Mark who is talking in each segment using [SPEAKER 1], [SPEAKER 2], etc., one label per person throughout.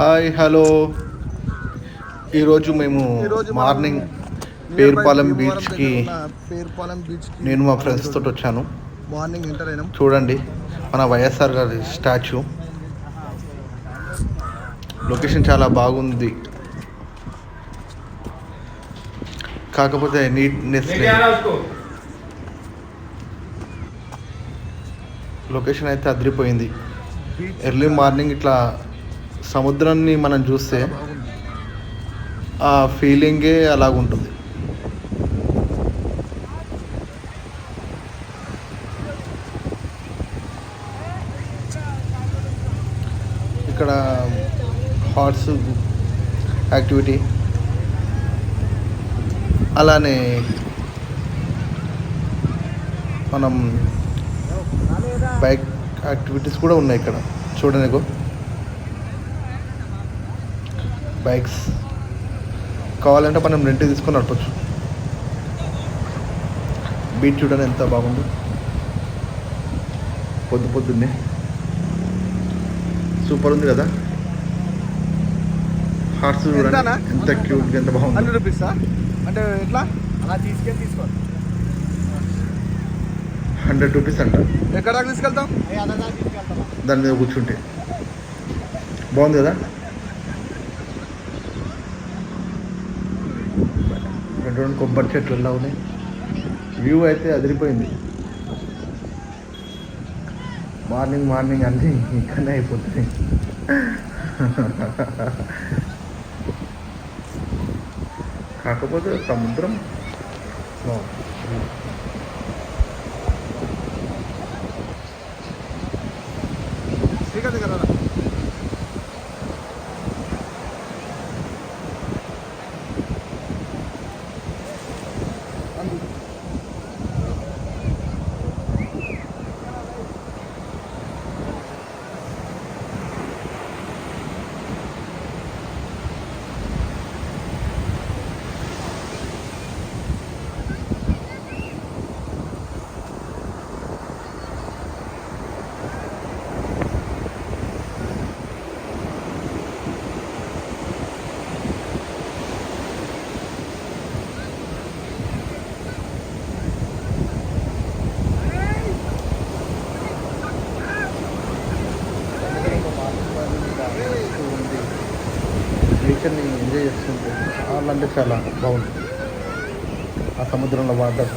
[SPEAKER 1] Hi hello. ఈరోజు మేము morning Perupalem బీచ్కి
[SPEAKER 2] పేరుపాలెం బీచ్కి
[SPEAKER 1] నేను మా ఫ్రెండ్స్ తోటి వచ్చాను.
[SPEAKER 2] మార్నింగ్ ఎంటర్ అయినాం.
[SPEAKER 1] చూడండి మన వైఎస్ఆర్ గారి స్టాచ్యూ. లొకేషన్ చాలా బాగుంది. కాకపోతే నీట్నెస్ లొకేషన్ అయితే అదిరిపోయింది.
[SPEAKER 2] బీచ్
[SPEAKER 1] ఎర్లీ మార్నింగ్ ఇట్లా సముద్రాన్ని మనం చూస్తే ఆ ఫీలింగే అలాగుంటుంది. ఇక్కడ హార్స్ యాక్టివిటీ. అలానే మనం బైక్ యాక్టివిటీస్ కూడా ఉన్నాయి ఇక్కడ. చూడనికో బైక్స్ కావాలంటే మనం రెంట్ తీసుకొని నడపచ్చు. బీచ్ చూడని ఎంత బాగుందో? పొద్దు పొద్దున్నే. సూపర్ ఉంది కదా? హార్స్ చూడండి? ఎంత క్యూట్గా ఎంత
[SPEAKER 2] హండ్రెడ్
[SPEAKER 1] బాగుంది
[SPEAKER 2] రూపీసా? అంటే ఎట్లా? అలా తీసుకెళ్ళి తీసుకోండి
[SPEAKER 1] హండ్రెడ్ రూపీస్ అంట.
[SPEAKER 2] ఎక్కడ దాకా తీసుకెళ్తాం.
[SPEAKER 1] దాని మీద కూర్చుంటే. బాగుంది కదా? చూడండి కొబ్బరి చెట్లు ఎలా ఉన్నాయి? వ్యూ అయితే అదిరిపోయింది. మార్నింగ్ మార్నింగ్ అన్నీ ఇక్కడనే అయిపోతుంది కాకపోతే సముద్రం
[SPEAKER 2] శ్రీకాంత్ గారు
[SPEAKER 1] నేచర్ని ఎంజాయ్ చేస్తుంటే చాలా అంటే చాలా బాగుంటుంది. ఆ సముద్రంలో వాటర్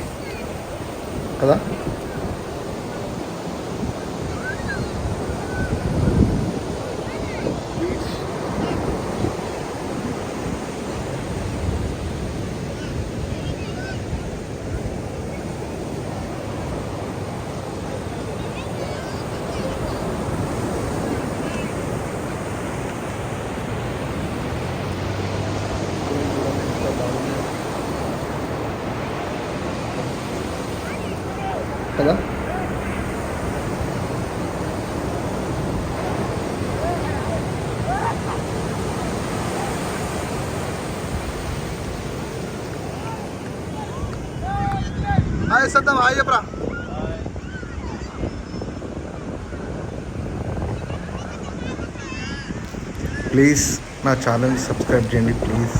[SPEAKER 1] కదా? కదా
[SPEAKER 2] హాయ్ సద్దాం హాయ్ చెప్పరా
[SPEAKER 1] ప్లీజ్ నా ఛానల్ సబ్స్క్రైబ్ చేయండి ప్లీజ్